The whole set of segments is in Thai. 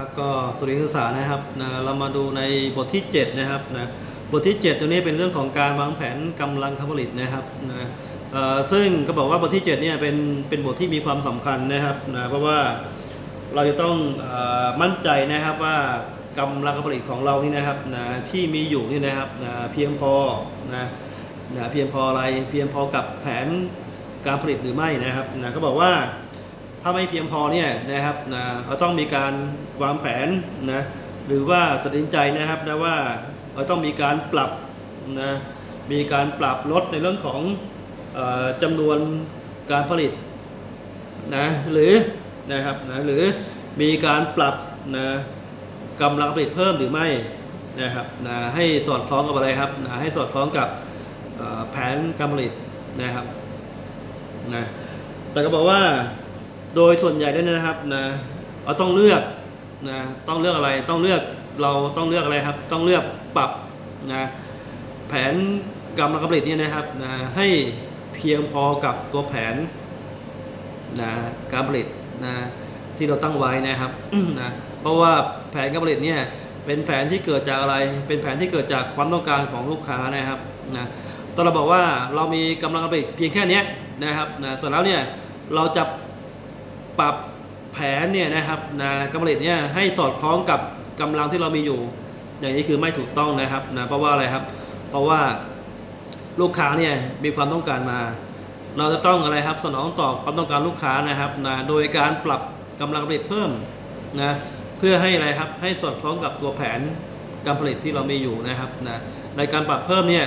ครับก็สวัสดีนักศึกษานะครับนะเรามาดูในบทที่ 7 นะครับนะบทที่ 7 ตัวนี้เป็นเรื่องของการวางแผนกำลังการผลิตนะครับนะซึ่งก็บอกว่าบทที่7เนี่ยเป็นเป็นบทที่มีความสำคัญนะครับนะเพราะว่าเราจะต้องอมั่นใจนะครับว่ากำลังการผลิตของเรานี่นะครับนะที่มีอยู่นี่นะครับนะเพียงพอนะนะเพียงพออะไรเพียงพอกับแผนการผลิตหรือไม่นะครับนะก็บอกว่า ถ้าไม่เพียงพอเนี่ยนะครับนะเราต้องมีการวางแผนนะหรือว่าตัดสินใจนะครับนะว่าเราต้องมีการปรับนะมีการปรับลดในเรื่องของอจำนวนการผลิตนะหรือนะครับนะหรือมีการปรับนะกำลังผลิตเพิ่มหรือไม่นะครับนะให้สอดคล้องกับอะไรครับนะให้สอดคล้องกับแผนการผลิตนะครับนะแต่ก็บอกว่า โดยส่วนใหญ่แล้วนะครับนะเราต้องเลือกนะต้องเลือกอะไรต้องเลือกเราต้องเลือกอะไรครับ ต้องเลือกปรับนะแผนกำลังการผลิตเนี่ยนะครับนะให้เพียงพอกับตัวแผนนะการผลิตนะที่เราตั้งไว้นะครับนะเพราะว่าแผนการผลิตเนี่ยเป็นแผนที่เกิดจากอะไร เป็นแผนที่เกิดจากความต้องการของลูกค้านะครับนะตอนเราบอกว่าเรามีกำลังการผลิตเพียงแค่นี้นะครับนะส่วนแล้วเนี่ยเราจะ ปรับแผนเนี่ยนะครับนะการผลิตเนี่ยให้สอดคล้องกับกำลังที่เรามีอยู่ อย่างนี้คือไม่ถูกต้องนะครับนะเพราะว่าอะไรครับ เพราะว่าลูกค้าเนี่ยมีความต้องการมา เราจะต้องอะไรครับสนองตอบความต้องการลูกค้านะครับนะโดยการปรับกำลังผลิตเพิ่มนะเพื่อให้อะไรครับให้สอดคล้องกับตัวแผนการผลิตที่เรามีอยู่นะครับนะในการปรับเพิ่มเนี่ย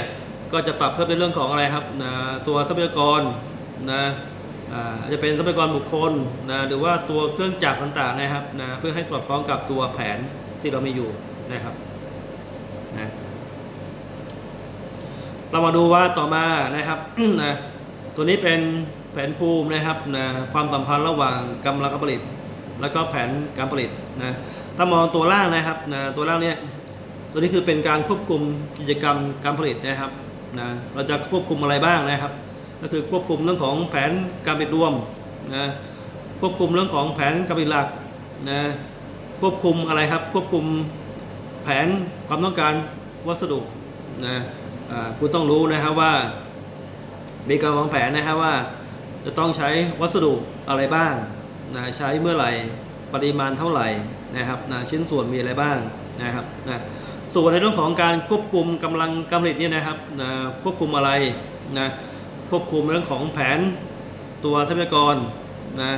ก็จะปรับเพิ่มในเรื่องของอะไรครับนะตัวทรัพยากรนะ จะเป็นทรัพยากรบุคคลนะหรือว่าตัวเครื่องจักรต่างๆนะครับนะเพื่อให้สอดคล้องกับตัวแผนที่เรามีอยู่นะครับนะเรามาดูว่าต่อมานะครับนะตัวนี้เป็นแผนภูมินะครับนะความสัมพันธ์ระหว่างกำลังการผลิต แล้วก็แผนการผลิตนะถ้ามองตัวล่างนะครับนะตัวล่างเนี่ยตัวนี้คือเป็นการควบคุมกิจกรรมการผลิตนะครับนะเราจะควบคุมอะไรบ้างนะครับ ก็คือควบคุมเรื่องของแผนการผลิตรวมนะควบคุมเรื่องของแผนการผลิตหลักนะควบคุมอะไรครับ ควบคุมแผนความต้องการวัสดุนะอ่าคุณต้องรู้นะครับว่ามีการวางแผนนะครับว่า จะต้องใช้วัสดุอะไรบ้างนะใช้เมื่อไหร่ปริมาณเท่าไหร่นะครับนะชิ้นส่วนมีอะไรบ้างนะครับนะส่วนในเรื่องของการควบคุมกำลังการผลิตเนี่ยนะครับนะควบคุมอะไรนะ ควบคุมเรื่องของแผนตัวทรัพยากรนะ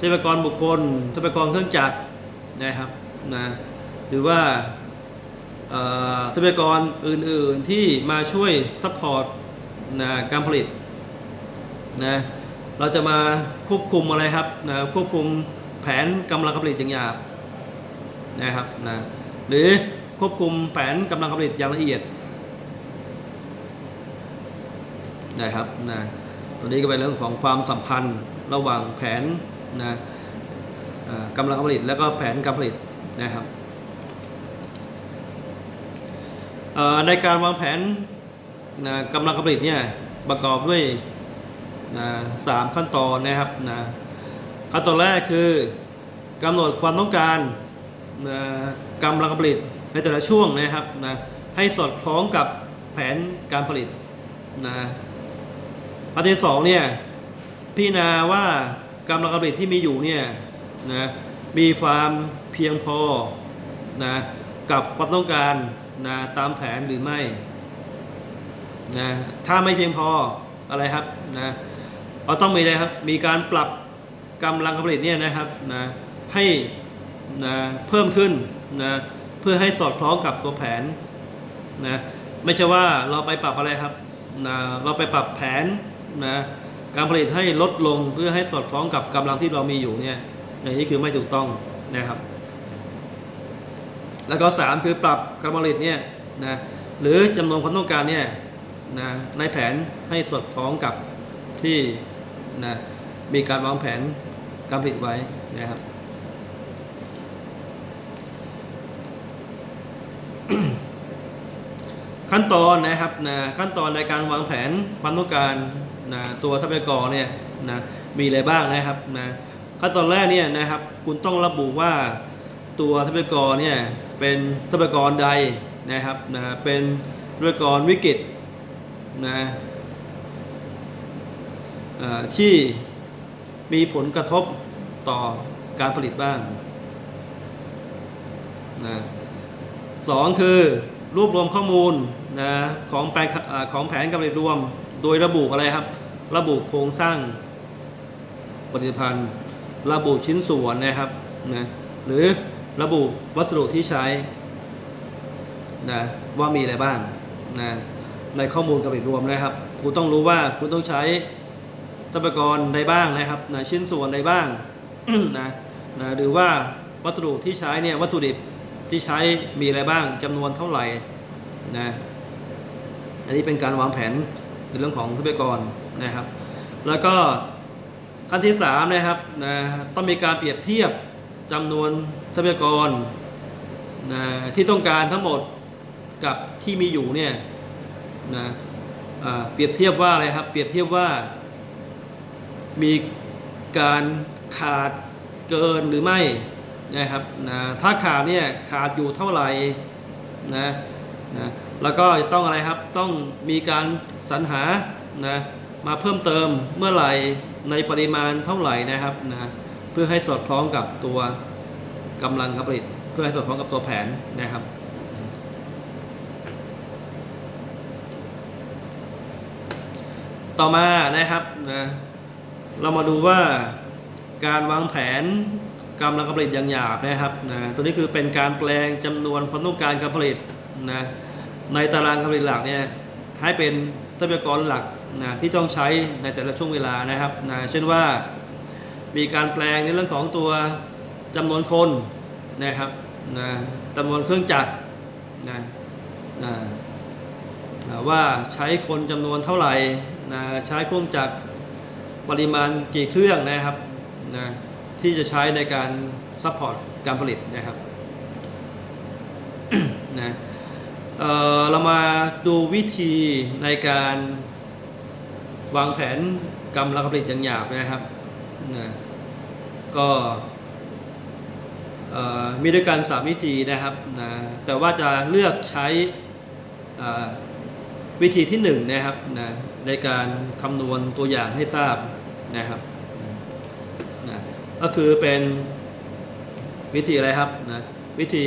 ทรัพยากรบุคคลทรัพยากรเครื่องจักรนะครับนะหรือว่าทรัพยากรอื่นๆที่มาช่วยซัพพอร์ตนะการผลิตนะเราจะมาควบคุมอะไรครับนะควบคุมแผนกำลังการผลิตอย่างหยาบนะครับนะหรือควบคุมแผนกำลังการผลิตอย่างละเอียด นะครับนะตัวนี้ก็เป็นเรื่องของความสัมพันธ์ระหว่างแผนนะกำลังการผลิตแล้วก็แผนการผลิตนะครับในการวางแผนนะกำลังการผลิตเนี่ยประกอบด้วยนะสามขั้นตอนนะครับนะขั้นตอนแรกคือกำหนดความต้องการนะกำลังการผลิตในแต่ละช่วงนะครับนะให้สอดคล้องกับแผนการผลิตนะ อันที่สองเนี่ยพิจารณาว่ากำลังการผลิตที่มีอยู่เนี่ยนะมีความเพียงพอนะกับความต้องการนะตามแผนหรือไม่นะถ้าไม่เพียงพออะไรครับนะเราต้องมีอะไรครับมีการปรับกำลังการผลิตเนี่ยนะครับนะให้นะเพิ่มขึ้นนะเพื่อให้สอดคล้องกับตัวแผนนะไม่ใช่ว่าเราไปปรับอะไรครับนะเราไปปรับแผน นะการผลิตให้ลดลงเพื่อให้สอดคล้องกับกำลังที่เรามีอยู่เนี่ยอย่างนี้คือไม่ถูกต้องนะครับ แล้วก็ 3 คือปรับการผลิตเนี่ยนะหรือจำนวนความต้องการเนี่ยนะในแผนให้สอดคล้องกับที่นะมีการวางแผนการผลิตไว้นะครับขั้นตอนนะครับนะขั้นตอนในการวางแผนความต้องการ นะตัวทรัพยากรเนี่ยนะมีอะไรบ้างนะครับนะขั้นตอนแรกเนี่ยนะครับ คุณต้องระบุว่าตัวทรัพยากรเนี่ยเป็นทรัพยากรใดนะครับนะเป็นทรัพยากรวิกฤตนะที่มีผลกระทบต่อการผลิตบ้างนะสองคือรวบรวมข้อมูลนะของแปลงอ่าของแผนการผลิตรวม โดยระบุอะไรครับ ระบุโครงสร้างผลิตภัณฑ์ ระบุชิ้นส่วนนะครับนะหรือระบุวัสดุที่ใช้นะว่ามีอะไรบ้างนะในข้อมูลการผลิตรวมนะครับคุณต้องรู้ว่าคุณต้องใช้ทรัพยากรใดบ้างนะครับนะชิ้นส่วนใดบ้างนะนะหรือว่าวัสดุที่ใช้เนี่ยวัตถุดิบที่ใช้มีอะไรบ้างจำนวนเท่าไหร่นะอันนี้เป็นการวางแผน ในเรื่องของทรัพยากรนะครับ แล้วก็ขั้นที่สามนะครับนะต้องมีการเปรียบเทียบจำนวนทรัพยากรนะที่ต้องการทั้งหมดกับที่มีอยู่เนี่ยนะเปรียบเทียบว่าอะไรครับ เปรียบเทียบว่า มีการขาดเกินหรือไม่นะครับนะถ้าขาดเนี่ยขาดอยู่เท่าไหร่นะนะแล้วก็ต้องอะไรครับต้องมีการ สรรหานะมาเพิ่มเติมเมื่อไหร่ในปริมาณเท่าไหร่นะครับนะเพื่อให้สอดคล้องกับตัวกำลังการผลิต เพื่อให้สอดคล้องกับตัวแผนนะครับต่อมานะครับนะเรามาดูว่าการวางแผนกำลังการผลิตอย่างหยาบนะครับนะตัวนี้คือเป็นการแปลงจำนวนความต้องการการผลิตนะในตารางการผลิตหลักเนี่ยให้เป็น ทรัพยากรหลักนะที่ต้องใช้ในแต่ละช่วงเวลานะครับนะเช่นว่ามีการแปลงในเรื่องของตัวจำนวนคนนะครับนะจำนวนเครื่องจักรนะนะนะว่าใช้คนจำนวนเท่าไหร่นะใช้เครื่องจักรปริมาณกี่เครื่องนะครับนะที่จะใช้ในการซัพพอร์ตการผลิตนะครับนะ เเรามาดูวิธีในการวางแผนกำลังผลิตอย่างหยาบนะครับนะก็มีด้วยกัน3วิธีนะครับนะแต่ว่าจะเลือกใช้วิธีที่หนึ่งนะครับนะในการคำนวณตัวอย่างให้ทราบนะครับนะก็คือเป็นวิธีอะไรครับนะวิธี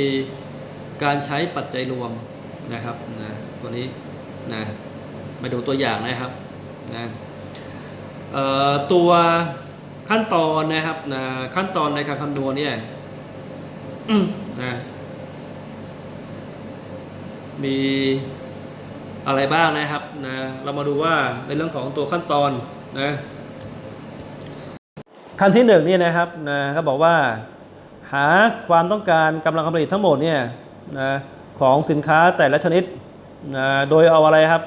การใช้ปัจจัยรวม นะครับนะตัวนี้นะมาดูตัวอย่างนะครับนะตัวขั้นตอนนะครับนะขั้นตอนในการคำนวณเนี่ยนะมีอะไรบ้างนะครับนะเรามาดูว่าในเรื่องของตัวขั้นตอนนะขั้นที่หนึ่งนี่นะครับนะก็บอกว่า หาความต้องการกำลังการผลิตทั้งหมดเนี่ยนะ ของสินค้าแต่ละชนิดนะโดยเอาอะไรครับ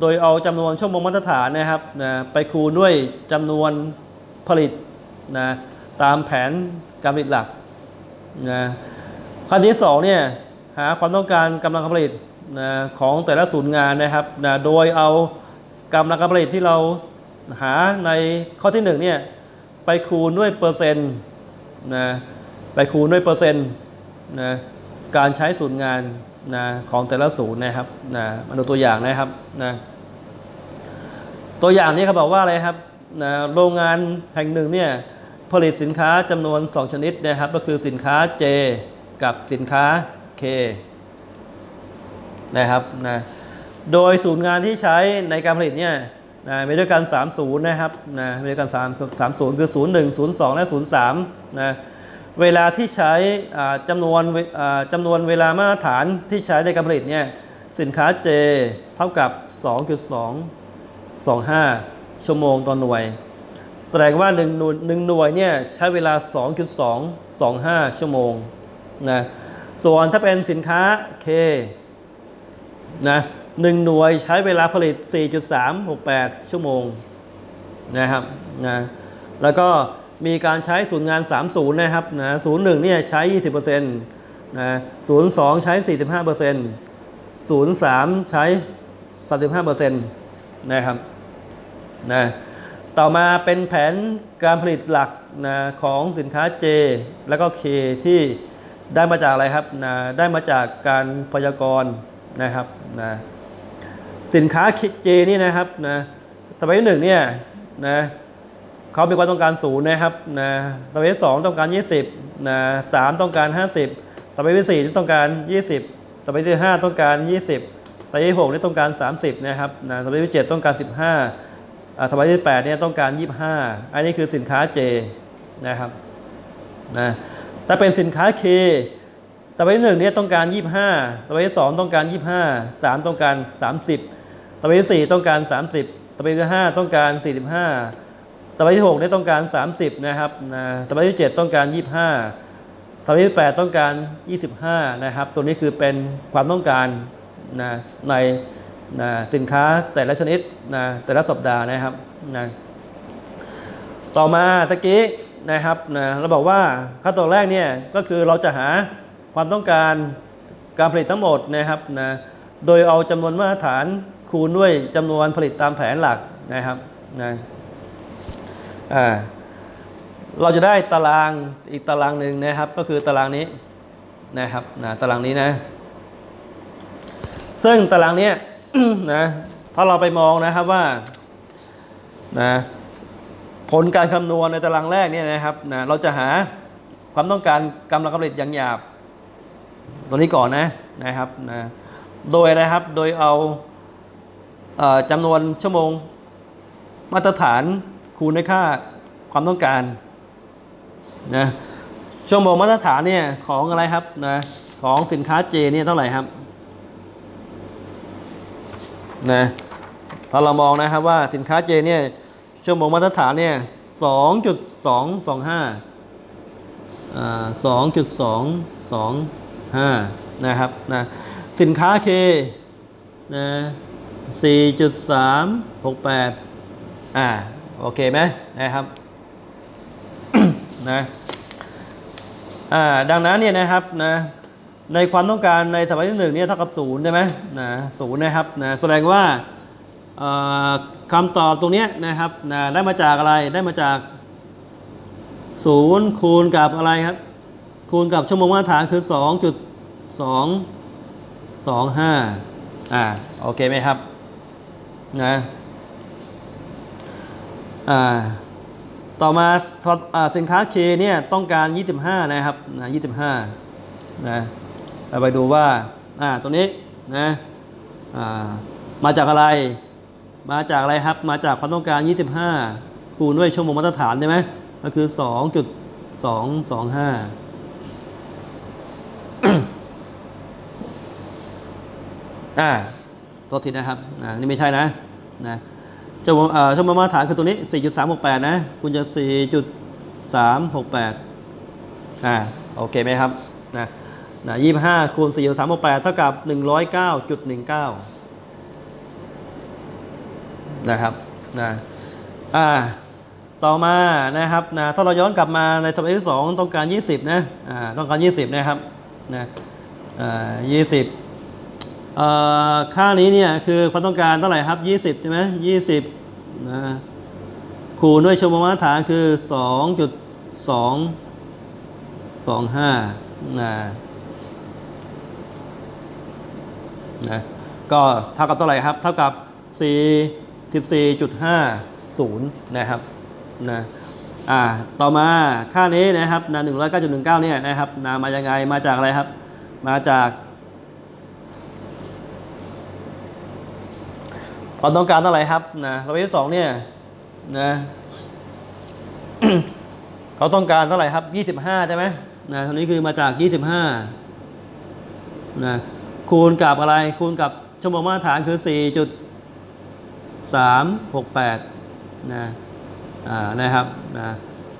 โดยเอาจำนวนชั่วโมงมาตรฐานนะครับนะไปคูณด้วยจำนวนผลิตนะตามแผนการผลิตหลักนะขั้นที่สองเนี่ยหาความต้องการกำลังการผลิตนะของแต่ละศูนย์งานนะครับนะโดยเอากำลังการผลิตที่เราหาในข้อที่หนึ่งเนี่ยไปคูณด้วยเปอร์เซ็นต์นะไปคูณด้วยเปอร์เซ็นต์นะการใช้ศูนย์งาน นะของแต่ละศูนย์นะครับนะมาดูตัวอย่างนะครับนะตัวอย่างนี้เขาบอกว่าอะไรครับนะโรงงานแห่งหนึ่งเนี่ยผลิตสินค้าจำนวน 2 ชนิดนะครับ ก็คือสินค้า J กับสินค้า K นะครับนะโดยศูนย์งานที่ใช้ในการผลิตเนี่ยนะมีด้วยกัน3ศูนย์นะครับนะมีด้วยกัน3 3ศูนย์คือ 0 1 0 2 และ 0 3นะ เวลาที่ใช้จำนวนจำนวนเวลามาตรฐานที่ใช้ในการผลิตเนี่ยสินค้า J เท่ากับ 2.225 ชั่วโมงต่อหน่วย แสดงว่า1หน่วยหนึ่งหน่วยเนี่ยใช้เวลา 2.225 ชั่วโมงนะส่วนถ้าเป็นสินค้า K นะหนึ่งหน่วยใช้เวลาผลิต 4.368 ชั่วโมงนะครับนะแล้วก็ มีการใช้ศูนย์งาน 30 นะครับนะ01เนี่ยใช้ 20%นะ02ใช้ 45% 03 ใช้ 35%นะครับนะต่อมาเป็นแผนการผลิตหลักนะของสินค้า J แล้วก็ K ที่ได้มาจากอะไรครับนะได้มาจากการพยากรณ์นะครับนะสินค้าเจนี่นะครับนะสมัยหนึ่งเนี่ยนะ เขามีความต้องการศูนย์นะครับนะสมัยที่สองต้องการ20นะสามต้องการ50สมัยที่สี่ต้องการ20สมัยที่ห้าต้องการ20สมัยที่หกนี่ต้องการ30นะครับนะสมัยที่เจ็ดต้องการ15อ่าสมัยที่แปดเนี่ยต้องการ25อันนี้คือสินค้าเจนะครับนะถ้าเป็นสินค้าเคตะวันที่หนึ่งเนี่ยต้องการ25ตะวันที่สองต้องการ25 3ต้องการ30ตะวันที่สี่ต้องการ30ตะวันที่ห้าต้องการ45ตะวั นที่หกเนี่ต้องการ 30 นะครับนะตะวันที่เจ็ดต้องการ 25ตะวันที่แปดต้องการ 25 นะครับ ตัวนี้คือเป็นความต้องการนะในนะสินค้าแต่ละชนิดนะแต่ละสัปดาห์นะครับนะต่อมาตะกี้นะครับนะเราบอกว่าขั้นตอนแรกเนี่ยก็คือเราจะหาความต้องการการผลิตทั้งหมดนะครับนะโดยเอาจำนวนมาตรฐานคูณด้วยจำนวนผลิตตามแผนหลักนะครับนะ อ่าเราจะได้ตารางอีกตารางหนึ่งนะครับ ก็คือตารางนี้นะครับนะตารางนี้นะ ซึ่งตารางนี้นะถ้าเราไปมองนะครับว่านะผลการคำนวณในตารางแรกเนี่ยนะครับนะเราจะหาความต้องการกำลังการผลิตอย่างหยาบ ตัวนี้ก่อนนะนะครับนะโดยนะครับโดยเอาเอ่อจำนวนชั่วโมงมาตรฐาน คูณด้วยค่าความต้องการนะชั่วโมงมาตรฐานเนี่ยของอะไรครับนะของสินค้าเจเนี่ยเท่าไหร่ครับนะถ้าเรามองนะครับว่าสินค้าเจเนี่ยชั่วโมงมาตรฐานเนี่ยสองจุดสองสองห้าสองจุดสองสองห้านะครับนะสินค้าเคนะสี่จุดสามหกแปดอ่า โอเคไหมนะครับนะอ่าดังนั้นเนี่ยนะครับนะในความต้องการในสมัยที่หนึ่งเนี่ยเท่ากับศูนย์ใช่ไหมนะศูนย์นะครับนะแสดงว่าเอ่อคำตอบตรงนี้นะครับนะได้มาจากอะไรได้มาจากศูนย์คูณกับอะไรครับ คูณกับชั่วโมงมาตรฐานคือสองจุดสองสองห้าอ่าโอเคไหมครับนะ อ่าต่อมาทออ่าสินค้าเคเนี่ยต้องการ 25 นะครับนะ25นะเราไปดูว่าอ่าตัวนี้นะอ่ามาจากอะไร มาจากอะไรครับ มาจากความต้องการ 25 คูณด้วยชั่วโมงมาตรฐานใช่ไหมก็คือ 2.225อ่าตัวทีนะครับอ่านี่ไม่ใช่นะนะ ชั่วโมงชั่วโมงมาตรฐานคือตัวนี้ 4.368 นะ คุณจะ 4.368 อ่า โอเคไหมครับ นะนะ25 คูณ 4.368 เท่ากับ 109.19 นะครับ นะ อ่า ต่อมา นะครับ นะ ถ้าเราย้อนกลับมาในสมัยที่สองต้องการ 20 นะ อ่า ต้องการ 20 นะครับ นะ อ่า 20 ค่านี้เนี่ยคือความต้องการเท่าไหร่ครับ20ใช่ไหม20นะคูณด้วยชั่วโมงมาตรฐานคือ2.225นะนะก็เท่ากับเท่าไหร่ครับ เท่ากับ44.50นะครับนะอ่าต่อมาค่านี้นะครับนะ109.19เนี่ยนะครับนะมายังไงมาจากอะไรครับ มาจาก ความต้องการเท่าไหร่ครับนะระเบียบที่สองเนี่ยนะเขาต้องการเท่าไหร่ครับยี่สิบห้าใช่ไหมนะตรงนี้คือมาจากยี่สิบห้านะคูณกับอะไร คูณกับชั่วโมงมาตรฐานคือสี่จุดสามหกแปดนะอ่านะครับนะ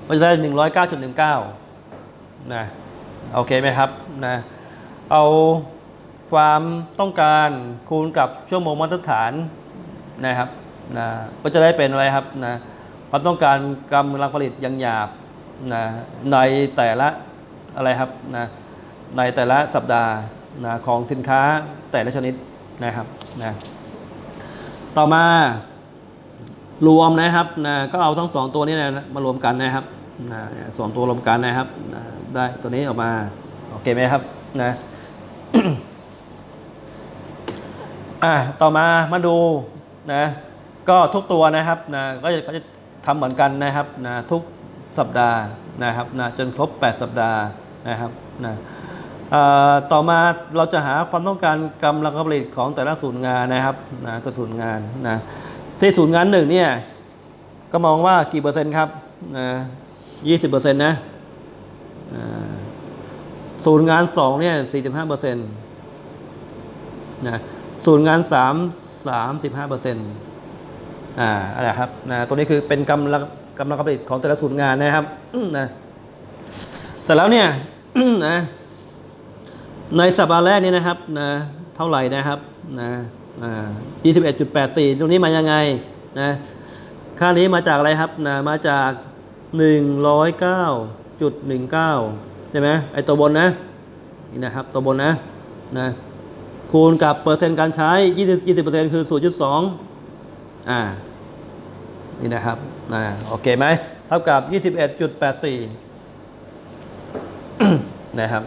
ก็จะได้หนึ่งร้อยเก้าจุดหนึ่งเก้านะโอเคไหมครับนะเอาความต้องการคูณกับชั่วโมงมาตรฐาน นะครับนะก็จะได้เป็นอะไรครับนะความต้องการกำลังผลิตอย่างหยาบนะในแต่ละอะไรครับนะในแต่ละสัปดาห์นะของสินค้าแต่ละชนิดนะครับนะต่อมารวมนะครับนะก็เอาทั้งสองตัวนี้นะมารวมกันนะครับนะสองตัวรวมกันนะครับนะได้ตัวนี้ออกมาโอเคเคไหมครับนะอะต่อมามาดู นะก็ทุกตัวนะครับนะก็จะก็จะทำเหมือนกันนะครับนะทุกสัปดาห์นะครับนะจนครบ 8 สัปดาห์นะครับนะต่อมาเราจะหาความต้องการกำลังการผลิตของแต่ละศูนย์งานนะครับนะแต่ศูนย์งานนะที่ศูนย์งานหนึ่งเนี่ยก็มองว่ากี่เปอร์เซ็นต์ครับนะยี่สิบเปอร์เซ็นต์นะศูนย์งานสองเนี่ยสี่สิบห้าเปอร์เซ็นต์นะ ศูนย์งานสามสามสิบห้าเปอร์เซ็นต์อ่าอะไรครับนะตัวนี้คือเป็นกำลังกำลังการผลิตของแต่ละศูนย์งานนะครับนะเสร็จแล้วเนี่ยนะในสัปดาห์แรกนี้นะครับนะเท่าไหร่นะครับนะอ่า21.84ตรงนี้มายังไงนะค่านี้มาจากอะไรครับนะมาจาก109.19ใช่ไหมไอตัวบนนะนี่นะครับตัวบนนะนะ คูณกับเปอร์เซ็นต์การใช้ 20 20%คือ 0.2 อ่า นี่นะครับ อ่า โอเคไหม เท่ากับ 21.84 นะครับ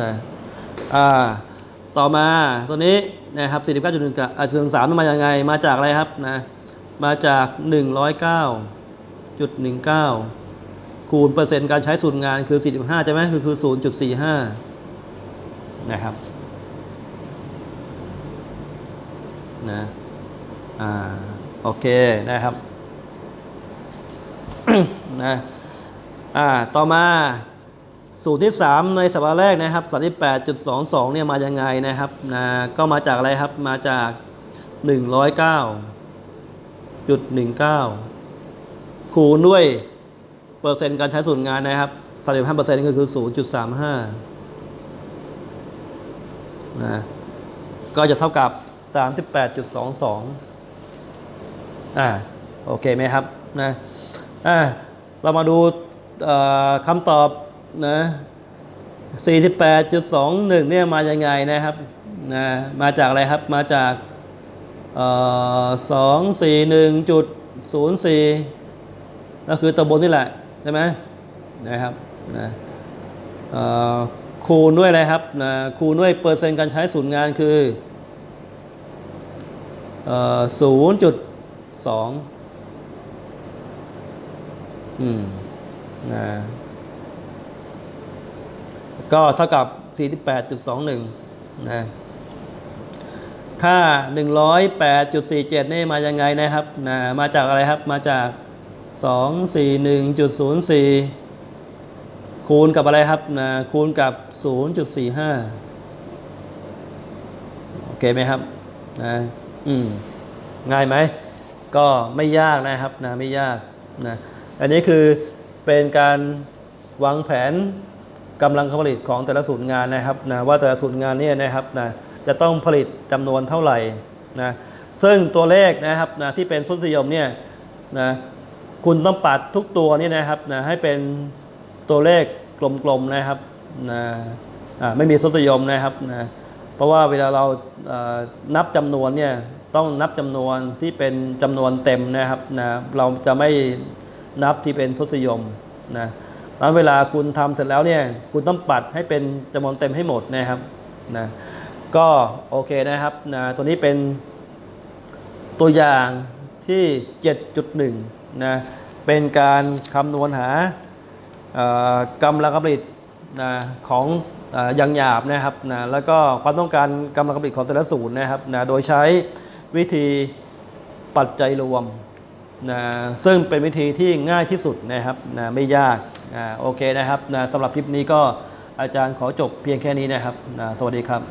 นะ อ่า ต่อมาตัวนี้นะครับ 49.1กับอ่าถึง3มายังไง มาจากอะไรครับ นะ มาจาก 109.19 คูณเปอร์เซ็นต์การใช้สูตรงานคือ 45 ใช่ไหมคือคือ 0.45 นะครับ นะอ่าโอเคนะครับนะอ่าต่อมาสูตรที่ 3 ในสัปดาห์แรกนะครับสัปดาห์ที่ 8.22 เนี่ยมายังไงนะครับนะก็มาจากอะไรครับมาจาก 109.19 คูณด้วยเปอร์เซ็นต์การใช้สูตรงานนะครับ35%ก็คือ 0.35นะก็จะเท่ากับ 38.22 อ่าโอเคไหมครับนะอ่าเรามาดูคำตอบนะ48.21 เนี่ยมายังไงนะครับนะมาจากอะไรครับมาจากเอ่อ241.04ก็คือตัวบนนี่แหละใช่ไหมนะครับนะคูณด้วยอะไรครับนะคูณด้วยเปอร์เซ็นต์การใช้ศูนย์งานคือ ศูนย์จุดสองอืมนะก็เท่ากับสี่สิบแปดจุดสองหนึ่งนะ ค่าหนึ่งร้อยแปดจุดสี่เจ็ดนี่มายังไงนะครับนะมาจากอะไรครับ มาจากสองสี่หนึ่งจุดศูนย์สี่คูณกับอะไรครับนะคูณกับศูนย์จุดสี่ห้าโอเคไหมครับ นะ อืมง่ายไหม ก็ไม่ยากนะครับนะไม่ยากนะอันนี้คือเป็นการวางแผนกำลังการผลิตของแต่ละศูนย์งานนะครับนะว่าแต่ละศูนย์งานเนี่ยนะครับนะจะต้องผลิตจำนวนเท่าไหร่นะซึ่งตัวเลขนะครับนะที่เป็นสุนิยมเนี่ยนะคุณต้องปัดทุกตัวนี่นะครับนะให้เป็นตัวเลขกลมๆนะครับนะไม่มีสุนิยมนะครับนะ เพราะว่าเวลาเรานับจำนวนเนี่ยต้องนับจำนวนที่เป็นจำนวนเต็มนะครับนะเราจะไม่นับที่เป็นทศนิยมนะแล้วเวลาคุณทำเสร็จแล้วเนี่ยคุณต้องปัดให้เป็นจำนวนเต็มให้หมดนะครับนะก็โอเคนะครับนะตัวนี้เป็นตัวอย่างที่ 7.1นะเป็นการคำนวณหากำลังการผลิตนะของ อย่างหยาบนะครับนะแล้วก็ความต้องการกำลังการผลิตของแต่ละศูนย์นะครับนะโดยใช้วิธีปัจจัยรวมนะซึ่งเป็นวิธีที่ง่ายที่สุดนะครับนะไม่ยากนะโอเคนะครับนะสำหรับคลิปนี้ก็อาจารย์ขอจบเพียงแค่นี้นะครับนะสวัสดีครับ